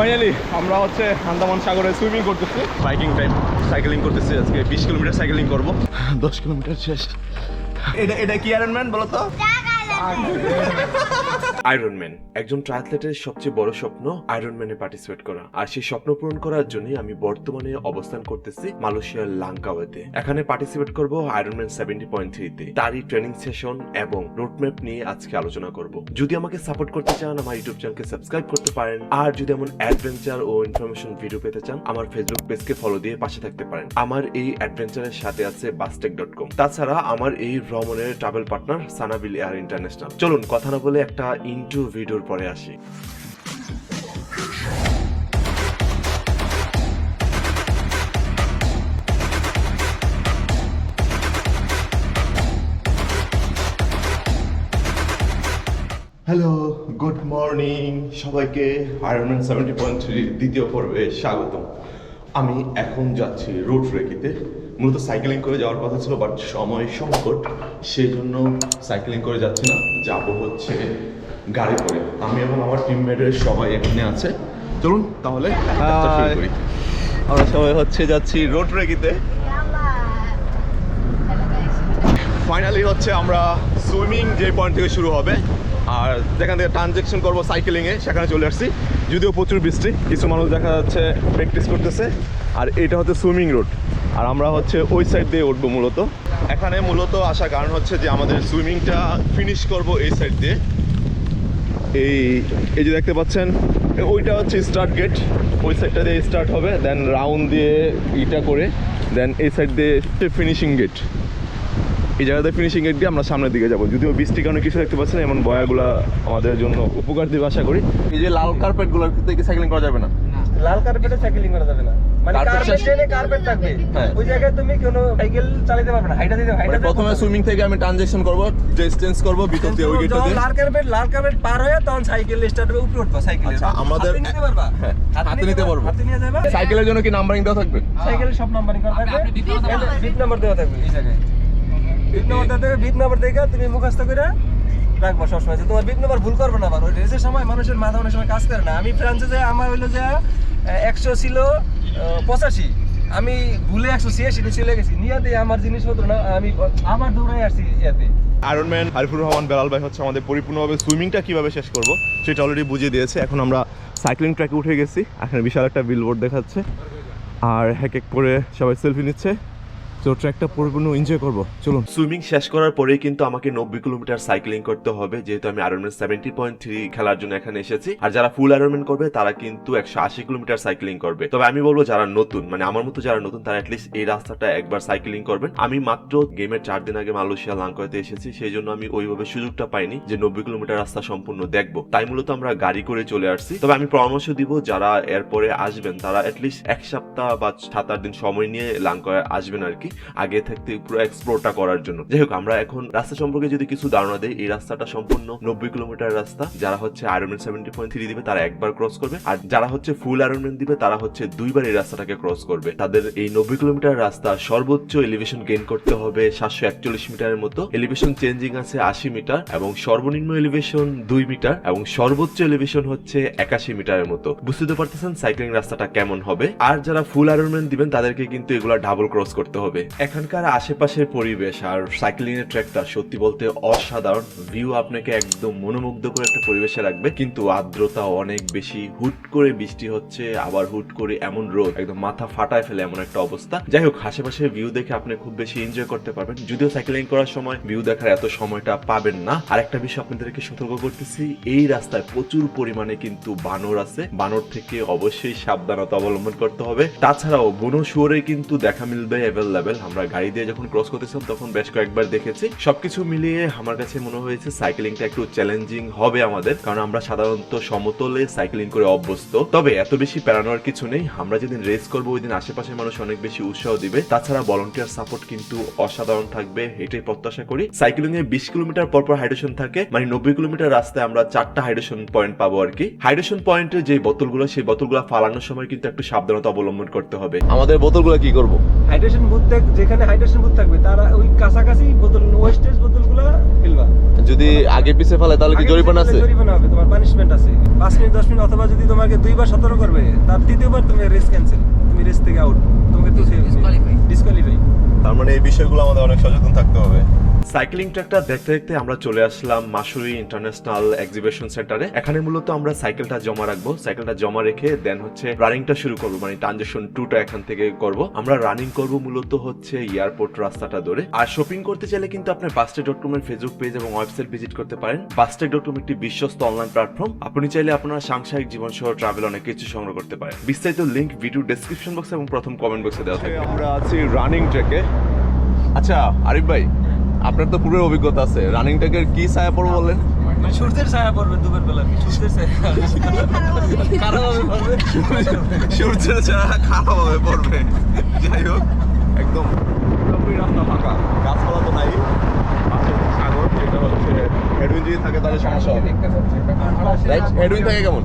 Finally আমরা হচ্ছে আন্দামান সাগরে সুইমিং করতেছি। বাইকিং টাইম সাইকেলিং করতেছি আজকে বিশ কিলোমিটার সাইকেলিং করব। দশ কিলোমিটার শেষ। এটা এটা কি অ্যারেঞ্জমেন্ট বলো তো? আয়রন ম্যান একজন ট্রায়াথলেটের সবচেয়ে বড় স্বপ্ন আয়রন ম্যানে পার্টিসিপেট করা। আর সেই স্বপ্ন পূরণ করার জন্য আমি বর্তমানে অবস্থান করতেছি মালয়েশিয়ার লাঙ্কাওয়েতে। এখানে পার্টিসিপেট করব আয়রন ম্যান সেভেন্টি পয়েন্ট থ্রিতে তারই ট্রেনিং সেশন এবং রোডম্যাপ নিয়ে আজকে আলোচনা করব। যদি আমাকে সাপোর্ট করতে চান, আমার ইউটিউব চ্যানেলকে সাবস্ক্রাইব করতে পারেন। আর যদি এমন অ্যাডভেঞ্চার ও ইনফরমেশন ভিডিও পেতে চান, আমার ফেসবুক পেজকে ফলো দিয়ে পাশে থাকতে পারেন। আমার এই অ্যাডভেঞ্চারের সাথে আছে বাসটেক ডট কম তাছাড়া আমার এই ভ্রমণের travel partner Sanabil air international চলুন, কথা না বলে একটা ইন্টু ভিডিওর পরে আসি। হ্যালো গুড মর্নিং সবাইকে আয়রনম্যান সেভেন্টি পয়েন্ট থ্রি দ্বিতীয় পর্বে স্বাগতম। আমি এখন যাচ্ছি রোড রেকিতে। মূলত সাইকেলিং করে যাওয়ার কথা ছিল বাট সময় সংকট সেই জন্য সাইকেলিং করে যাচ্ছি না যাব হচ্ছে গাড়ি করে। আমি এবং আমার টিমমেটের সবাই এখানে আছে। চলুন তাহলে আমরা সবাই হচ্ছে যাচ্ছি রোড রেগিতে। ফাইনালি হচ্ছে আমরা সুইমিং যে পয়েন্ট থেকে শুরু হবে আর যেখান থেকে ট্রানজেকশন করব সাইকেলিংয়ে সেখানে চলে আসছি। যদিও প্রচুর বৃষ্টি কিছু মানুষ দেখা যাচ্ছে প্র্যাকটিস করতেছে আর এটা হচ্ছে সুইমিং রোড আর আমরা হচ্ছে ওই সাইড দিয়ে উঠবো মূলত। এখানে মূলত আসার কারণ হচ্ছে যে আমাদের সুইমিংটা ফিনিশ করব এই সাইড দিয়ে। এই এই যে দেখতে পাচ্ছেন, ওইটা হচ্ছে স্টার্ট গেট ওই সাইডটা দিয়ে স্টার্ট হবে দেন রাউন্ড দিয়ে ইটা করে দেন এই সাইড দিয়ে ফিনিশিং গেট এই জায়গাতে ফিনিশিং গেট দিয়ে আমরা সামনের দিকে যাব। যদিও বৃষ্টির কারণে কিছু দেখতে পাচ্ছেন এমন বয়াগুলো আমাদের জন্য উপকার দিবে আশা করি। এই যে লাল কার্পেটগুলোর থেকে সাইকেলিং করা যাবে না? লাল কার্পেটে সাইকেলিং করা যাবে না। মানে হ্যাঁ। ওই জায়গায় তুমি কোনো সাইকেল চালাতে পারবে না। হাইটা দিতে মানে হাইটা প্রথমে সুইমিং থেকে আমি ট্রানজেকশন করব ড্রেস করব ভিতর দিয়ে ওই গেটটা যখন দিয়ে। লাল কার্পেট লাল কার্পেট পার হয়ে তখন সাইকেল স্টার্ট উপরে উঠবা সাইকেল আচ্ছা, আমাদের- নিতে পারবা? হ্যাঁ, হাতে নিতে পারব। হাতে নিয়ে যাবে? সাইকেলের জন্য কি নাম্বারিং দেওয়া থাকবে? সাইকেলের সব নাম্বারিং করা থাকবে। বিট নাম্বার দেওয়া থাকবে। এই জায়গায়। বিট নাম্বার দেওয়া থাকবে বিট নাম্বার দেখে তুমি মুখস্থ করে রাখব সবসময়। যে তোমার বিট নাম্বার ভুল করবে না আবার। ওই রেসের সময় মানুষের মাথা অনেক সময় কাজ করে না। আমি ফ্রান্সে যে আমার হইল যে একশো ছিল পঁচাশি। আমি ভুলে একশো ছিয়াশি চলে গেছি। নিয়াতে আমার জিনিসপত্র না, আমি আমার দৌড়াই আসছি ইয়াতে। আয়রন ম্যান হারিফুর রহমান, বেলাল ভাই হচ্ছে আমাদের পরিপূর্ণভাবে সুইমিংটা কীভাবে শেষ করব, সেটা অলরেডি বুঝিয়ে দিয়েছে। এখন আমরা সাইক্লিং ট্র্যাকে উঠে গেছি, এখানে বিশাল একটা বিলবোর্ড দেখাচ্ছে। আর এক এক করে সবাই সেলফি নিচ্ছে। তো ট্র্যাকটা পরিপূর্ণ এনজয় করব। চলুন। সুইমিং শেষ করার পরেই কিন্তু আমাকে নব্বই কিলোমিটার সাইক্লিং করতে হবে, যেহেতু আমি আয়রনম্যান সেভেন্টি পয়েন্ট থ্রি খেলার জন্য এখানে এসেছি। আর যারা ফুল আয়রনম্যান করবে, তারা কিন্তু একশো আশি কিলোমিটার সাইক্লিং করবে। তবে আমি বলব যারা নতুন মানে আমার মতো যারা নতুন, তারা অ্যাটলিস্ট এই রাস্তাটা একবার সাইক্লিং করবেন। আমি মাত্র গেমের চার দিন আগে মালয়েশিয়া লাঙ্কয়তে এসেছি, সেই জন্য আমি ওইভাবে সুযোগটা পাইনি যে নব্বই কিলোমিটার রাস্তা সম্পূর্ণ দেখব। তাই মূলত আমরা গাড়ি করে চলে আসছি। তবে আমি পরামর্শ দিব, যারা এরপরে আসবেন, তারা অ্যাটলিস্ট এক সপ্তাহ বা সাত আট দিন সময় নিয়ে লাঙ্কয়ে আসবেন আর কি। আগে থাকতে পুরো এক্সপ্লোরটা করার জন্য। যাই হোক আমরা এখন রাস্তা সম্পর্কে যদি কিছু ধারণা দেই, এই রাস্তাটা সম্পূর্ণ নব্বই কিলোমিটার রাস্তা। যারা হচ্ছে আয়রনম্যান সেভেন্টি পয়েন্ট থ্রি দিবে, তারা একবার ক্রস করবে। আর যারা হচ্ছে ফুল আয়রনম্যান দিবে, তারা হচ্ছে দুইবার এই রাস্তাটাকে ক্রস করবে। তাদের এই নব্বই কিলোমিটার রাস্তা সর্বোচ্চ এলিভেশন গেইন করতে হবে সাতশো একচল্লিশ মিটারের মতো। এলিভেশন চেঞ্জিং আছে আশি মিটার এবং সর্বনিম্ন এলিভেশন দুই মিটার এবং সর্বোচ্চ এলিভেশন হচ্ছে একাশি মিটারের মতো। বুঝতে তো পারতেছেন সাইক্লিং রাস্তাটা কেমন হবে? আর যারা ফুল আয়রনম্যান দিবেন, তাদেরকে কিন্তু এগুলা ডাবল ক্রস করতে হবে। এখানকার আশেপাশের পরিবেশ আর সাইক্লিং এর ট্র্যাকটা সত্যি বলতে অসাধারণ। ভিউ আপনাকে একদম মনোমুগ্ধ করে একটা পরিবেশে রাখবে। কিন্তু আর্দ্রতা অনেক বেশি। হুট করে বৃষ্টি হচ্ছে, আবার হুট করে এমন রোদ। একদম মাথা ফাটায় ফেলে এমন একটা অবস্থা। যাই হোক, আশেপাশের ভিউ দেখে আপনি খুব বেশি এনজয় করতে পারবেন। যদিও সাইক্লিং করার সময় ভিউ দেখার এত সময়টা পাবেন না। আর একটা বিষয় আপনাদেরকে সতর্ক করতেছি, এই রাস্তায় প্রচুর পরিমাণে কিন্তু বানর আছে। বানর থেকে অবশ্যই সাবধানতা অবলম্বন করতে হবে। তাছাড়াও, বনো শুয়োরে কিন্তু দেখা মিলবে অ্যাভেলেবেল আমরা গাড়ি দিয়ে যখন ক্রস করতেছিলাম তখন বেশ কয়েকবার দেখেছি। সবকিছু মিলিয়ে আমার কাছে মনে হয়েছে সাইক্লিংটা একটু চ্যালেঞ্জিং হবে আমাদের কারণ আমরা সাধারণত সমতলে সাইক্লিং করে অভ্যস্ত। তবে এত বেশি প্যারানোর কিছু নেই। আমরা যেদিন রেস করব ওই দিন আশেপাশের মানুষ অনেক বেশি উৎসাহ দিবে। তাছাড়া ভলান্টিয়ার সাপোর্ট কিন্তু অসাধারণ থাকবে এটাই প্রত্যাশা করি। সাইক্লিং এ বিশ কিলোমিটার পর পর হাইড্রেশন থাকে মানে নব্বই কিলোমিটার রাস্তায় আমরা চারটা হাইড্রেশন পয়েন্ট পাবো আর কি। হাইড্রেশন পয়েন্টে যে বোতলগুলো সেই বোতলগুলো ফালানোর সময় কিন্তু একটু সাবধানতা অবলম্বন করতে হবে। আমাদের বোতলগুলো কি করব? হাইড্রেশন বুথ থেকে যেখানে হাইড্রেশন বুথ থাকবে তার ওই কাছাকাছি বোতল ওয়েস্টেজ বোতলগুলো ফেলবা। যদি আগে পিছে ফেলে তাহলে কি জরিমানা আছে? জরিমানা হবে তোমার পানিশমেন্ট আছে। পাঁচ মিনিট দশ মিনিট অথবা যদি তোমাকে দুইবার সতর্ক করবে তার তৃতীয়বার তুমি রেস ক্যান্সেল তুমি রেস থেকে আউট তোমাকে তো ডিসকোয়ালিফাই ডিসকোয়ালিফাই তার মানে এই বিষয়গুলো আমাদের অনেক সচেতন থাকতে সাইক্লিং ট্র্যাকটা দেখতে দেখতে আমরা চলে আসলাম মাসুরি ইন্টারন্যাশনাল এক্সিবিশন সেন্টারে। এখানে মূলত আমরা সাইকেলটা জমা রাখব। সাইকেলটা জমা রেখে দেন হচ্ছে রানিংটা শুরু করব মানে ট্রানজেকশন টুটা এখান থেকে করব। আমরা রানিং করব মূলত হচ্ছে এয়ারপোর্ট রাস্তাটা ধরে। আর শপিং করতে চাইলে কিন্তু আপনার বাস্টেক ডট কম এর ফেসবুক পেজ এবং ওয়েবসাইট ভিজিট করতে পারেন। বাস্টেক ডট কম একটি বিশ্বস্ত অনলাইন প্ল্যাটফর্ম আপনি চাইলে আপনার সাংসারিক জীবন সহ ট্রাভেল অনেক কিছু সংগ্রহ করতে পারেন। বিস্তারিত লিংক ভিডিও ডেসক্রিপশন বক্সে এবং প্রথম কমেন্ট বক্সে দেওয়া থাকবে। আমরা আছি রানিং ট্র্যাকে আচ্ছা আরিফ ভাই আপনার তো পুরো অভিজ্ঞতা আছে। রানিং ট্র্যাকের কি ছায়া পড়ব বললেন? মানে সূর্যের ছায়া পড়বে দুপুর বেলা সূর্যের ছায়া। খারাপ হবে পড়বে। সূর্যের ছায়া খারাপ হবে পড়বে। যাই হোক একদম পুরোপুরি রাস্তা ফাঁকা। গাছপালা তো নাই। সাগর হচ্ছে হেডউইন যদি থাকে তাহলে সমস্যা হবে। হেডউইন থাকে কেমন?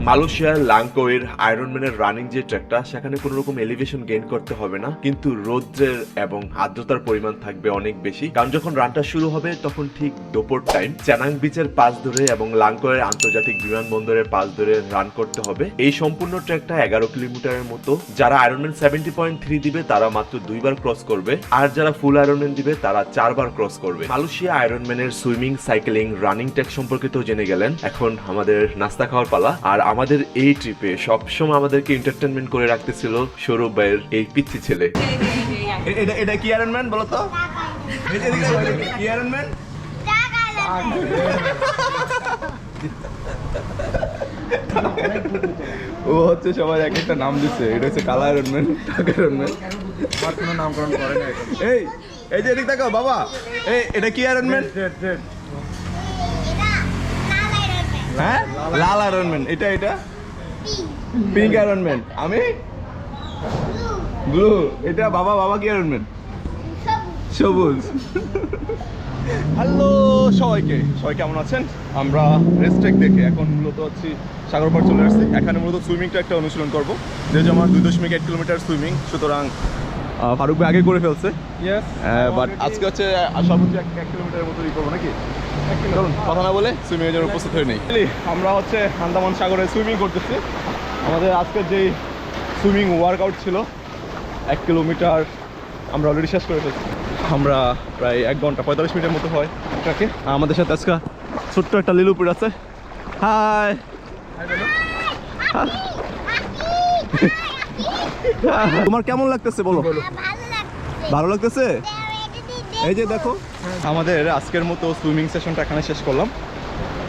মালয়েশিয়ার লাংকোয়ের আয়রনম্যানের রানিং যে ট্র্যাকটা সেখানে কোনো রকম এলিভেশন গেইন করতে হবে না। কিন্তু রৌদ্রের এবং আর্দ্রতার পরিমাণ থাকবে অনেক বেশি। কারণ যখন রানটা শুরু হবে, তখন ঠিক দুপুর টাইম চ্যানাং বিচের পাশ ধরে এবং লাংকোয়ের আন্তর্জাতিক বিমানবন্দরের পাশ ধরে রান করতে হবে। এই সম্পূর্ণ ট্র্যাকটা এগারো কিলোমিটারের মতো। যারা আয়রনম্যান সেভেন্টি পয়েন্ট থ্রি দিবে, তারা মাত্র দুইবার ক্রস করবে। আর যারা ফুল আয়রনম্যান দিবে, তারা চারবার ক্রস করবে। মালয়েশিয়া আয়রনম্যানের সুইমিং সাইকেলিং রানিং ট্র্যাক সম্পর্কে তো জেনে গেলেন। এখন আমাদের নাস্তা খাওয়ার পালা। আর আমাদের এই ট্রিপে সবসময় আমাদেরকে এন্টারটেনমেন্ট করে রাখতেছিল সৌরভ ভাইয়ের এই পিচ্ছি ছেলে। এটা এটা কি আয়রনম্যান বলো তো কি ও হচ্ছে সবাই এক একটা নাম দিচ্ছে এটা হচ্ছে কালা আয়রনম্যান টাকা আয়রনম্যান আর কোনো নামকরণ করে না এই এই যে এদিক তাকাও বাবা। এই এটা কি আয়রনম্যান হ্যাঁ? লাল আয়রনম্যান এটা এটা? পিঙ্ক আয়রনম্যান আমি? ব্লু এটা বাবা বাবা কি আয়রনম্যান সবুজ। হ্যালো সবাইকে। সবাই কেমন আছেন? আমরা রেস্ট্রেক দেখে এখন মূলত হচ্ছি সাগর পাড় চলে আসছি। এখানে মূলত সুইমিংটা একটা অনুশীলন করব। যেহেতু আমার দুই দশমিক এক কিলোমিটার সুইমিং সুতরাং ফারুক ভাই আগে করে ফেলছে। বাট আজকে হচ্ছে সর্বোচ্চ এক কিলোমিটারের মতো করব নাকি? কথা না বলে সুইমিং এর উপস্থিত হয়ে নেই। আমরা হচ্ছে আন্দামান সাগরে সুইমিং করতেছি। আমাদের আজকের যেই সুইমিং ওয়ার্কআউট ছিল এক কিলোমিটার আমরা অলরেডি শেষ করে ফেলছি। আমরা প্রায় এক ঘণ্টা পঁয়তাল্লিশ মিনিটের মতো হয়। এটাকে আমাদের সাথে আজকে ছোট্ট একটা লিলুপুর আছে। হাই। তোমার কেমন লাগতেছে বলো? ভালো লাগতেছে। এই যে দেখো। আমাদের আজকের মতো সুইমিং সেশনটা এখানে শেষ করলাম।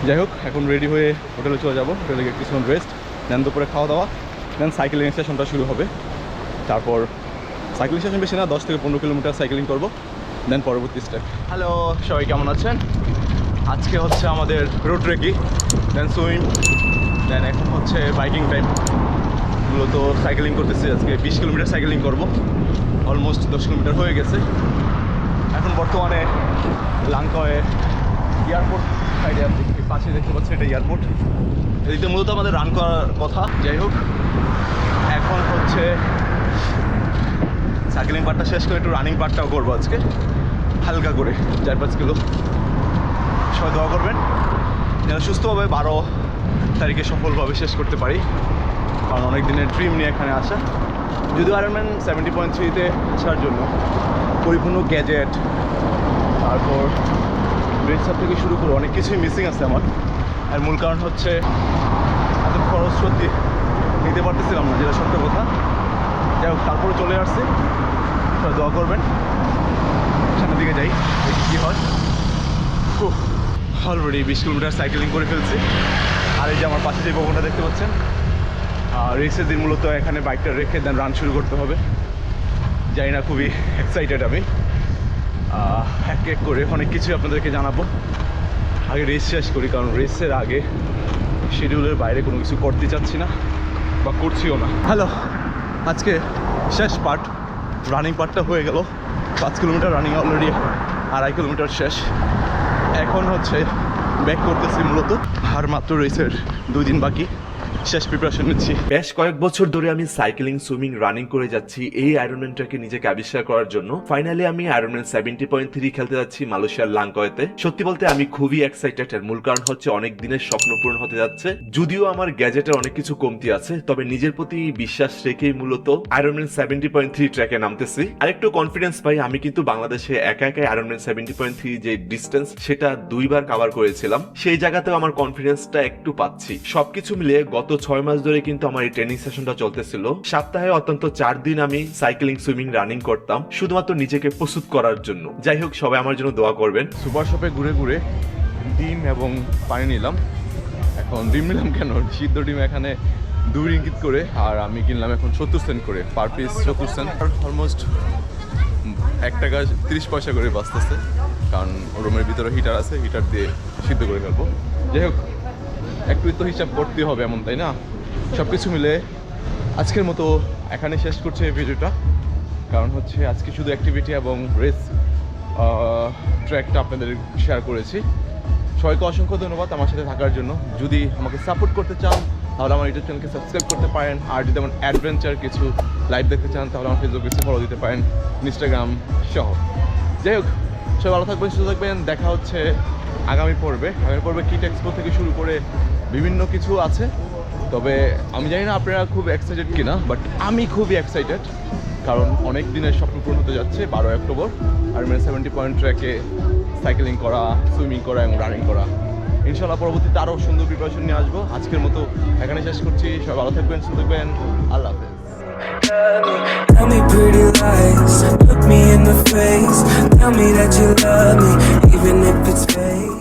যাই হোক এখন রেডি হয়ে হোটেলে চলে যাব। হোটেলে গিয়ে কিছুক্ষণ রেস্ট দেন দুপুরে খাওয়া দাওয়া দেন সাইকেলিং সেশনটা শুরু হবে। তারপর সাইকেলিং সেশন বেশি না দশ থেকে পনেরো কিলোমিটার সাইকেলিং করব দেন পরবর্তী স্টেপ হ্যালো সবাই কেমন আছেন? আজকে হচ্ছে আমাদের road trekking then swim then এখন হচ্ছে বাইকিং টাইম মূলত সাইকেলিং করতেছি আজকে। বিশ কিলোমিটার সাইকেলিং করব। অলমোস্ট দশ কিলোমিটার হয়ে গেছে। এখন বর্তমানে লাংকয়ে এয়ারপোর্ট সাইডে এই পাশে দেখতে পাচ্ছি এটা এয়ারপোর্ট। এদিকে মূলত আমাদের রান করার কথা। যাই হোক, এখন হচ্ছে সাইকেলিং পার্টটা শেষ করে একটু রানিং পার্টটাও করব আজকে। হালকা করে, চার পাঁচ কিলো। সবাই দোয়া করবেন। যেন সুস্থভাবে বারো তারিখে সফলভাবে শেষ করতে পারি। কারণ অনেক দিনের ড্রিম নিয়ে এখানে আসা। যদিও আয়রনম্যান সেভেন্টি পয়েন্ট থ্রিতে আসার জন্য পরিপূর্ণ গ্যাজেট তারপর ব্রেকসাপ থেকে শুরু করে অনেক কিছুই মিসিং আছে আমার। আর মূল কারণ হচ্ছে এত খরচ সত্যি নিতে পারতেছিলাম না, যেটা সত্য কথা। যাই হোক, তারপরে চলে আসছে। দোয়া করবেন। সামনের দিকে যাই, দেখি কী হয়। অলরেডি বিশ কিলোমিটার সাইকেলিং করে ফেলছি। আর এই যে আমার পাশে যে ভবনটা দেখতে পাচ্ছেন রেসের দিন মূলত এখানে বাইকটা রেখে দেন রান শুরু করতে হবে। জানি না, খুবই এক্সাইটেড আমি। এক এক করে অনেক কিছুই আপনাদেরকে জানাব। আগে রেস শেষ করি, কারণ রেসের আগে শিডিউলের বাইরে কোনো কিছু করতে চাচ্ছি না বা করছিও না। হ্যালো আজকে শেষ পার্ট রানিং পার্টটা হয়ে গেল। পাঁচ কিলোমিটার রানিং অলরেডি আড়াই কিলোমিটার শেষ। এখন হচ্ছে ব্যাক করতেছি মূলত। আর মাত্র রেসের দুই দিন বাকি। শেষ প্রিপারেশন নিচ্ছি। বেশ কয়েক বছর ধরে আমি সাইকেলিং সুইমিং রানিং করে যাচ্ছি। এই আয়রনম্যানটাকে নিজেকে আবিষ্কার করার জন্য। ফাইনালি আমি আয়রনম্যান সেভেন্টি পয়েন্ট থ্রি খেলতে যাচ্ছি মালয়েশিয়ার লাংকয়েতে সত্যি বলতে, আমি খুবই এক্সাইটেড এর মূল কারণ হচ্ছে, অনেক দিনের স্বপ্ন পূরণ হতে যাচ্ছে। যদিও আমার গ্যাজেটের অনেক কিছু কমতি আছে, তবে নিজের প্রতি বিশ্বাস রেখেই মূলত আয়রনম্যান সেভেন্টি পয়েন্ট থ্রি ট্র্যাকে নামতেছি। আরেকটু কনফিডেন্স পাই, আমি কিন্তু বাংলাদেশে একা একা আয়রনম্যান সেভেন্টি পয়েন্ট থ্রি যে ডিস্টেন্স সেটা দুইবার কাভার করেছিলাম। সেই জায়গাতেও আমার কনফিডেন্সটা একটু পাচ্ছি। সবকিছু মিলিয়ে গত ছয় মাস ধরে কিন্তু আমার এই ট্রেনিং সেশনটা চলতেছিল। সপ্তাহে অত্যন্ত চার দিন আমি সাইক্লিং সুইমিং রানিং করতাম, শুধুমাত্র নিজেকে প্রস্তুত করার জন্য। যাই হোক, সবাই আমার জন্য দোয়া করবেন। সুপার শপে ঘুরে ঘুরে ডিম এবং পানি নিলাম। এখন ডিম নিলাম কেন? সিদ্ধ ডিম এখানে দুই রিঙ্গিত করে, আর আমি কিনলাম এখন সত্তর সেন্ট করে, পার পিস সত্তর সেন্ট। অলমোস্ট এক টাকা তিরিশ পয়সা করে বাঁচতেছে, কারণ রুমের ভিতরে হিটার আছে হিটার দিয়ে সিদ্ধ করে ফেলব। যাই হোক একটু তো হিসাব করতে হবে এমন, তাই না? সব কিছু মিলে আজকের মতো এখানে শেষ করছে এই ভিডিওটা। কারণ হচ্ছে আজকে শুধু অ্যাক্টিভিটি এবং রেস ট্র্যাকটা আপনাদের শেয়ার করেছি। সবাইকে অসংখ্য ধন্যবাদ আমার সাথে থাকার জন্য। যদি আমাকে সাপোর্ট করতে চান, তাহলে আমার ইউটিউব চ্যানেলকে সাবস্ক্রাইব করতে পারেন। আর যদি আমার অ্যাডভেঞ্চার কিছু লাইভ দেখতে চান, তাহলে আমার ফেসবুক পেজে ফলো দিতে পারেন। ইনস্টাগ্রাম সহ। যাই হোক, সবাই ভালো থাকবেন, সুস্থ থাকবেন। দেখা হচ্ছে আগামী পর্বে। আগামী পর্বে কিট এক্সপো থেকে শুরু করে বিভিন্ন কিছু আছে তবে আমি জানি না আপনারা খুব এক্সাইটেড কিনা বাট আমি খুবই এক্সাইটেড কারণ অনেক দিনের স্বপ্ন পূরণ হতে যাচ্ছে বারোই অক্টোবর আর মানে সেভেন্টি পয়েন্ট ট্র্যাকে সাইকেলিং করা সুইমিং করা এবং রানিং করা ইনশাল্লাহ পরবর্তীতে আরও সুন্দর প্রিপারেশন নিয়ে আসব আজকের মতো এখানে শেষ করছি সবাই ভালো থাকবেন সুস্থ থাকবেন আল্লাহ হাফেজ Tell me pretty lies, look me in the face. Tell me that you love me, even if it's fake.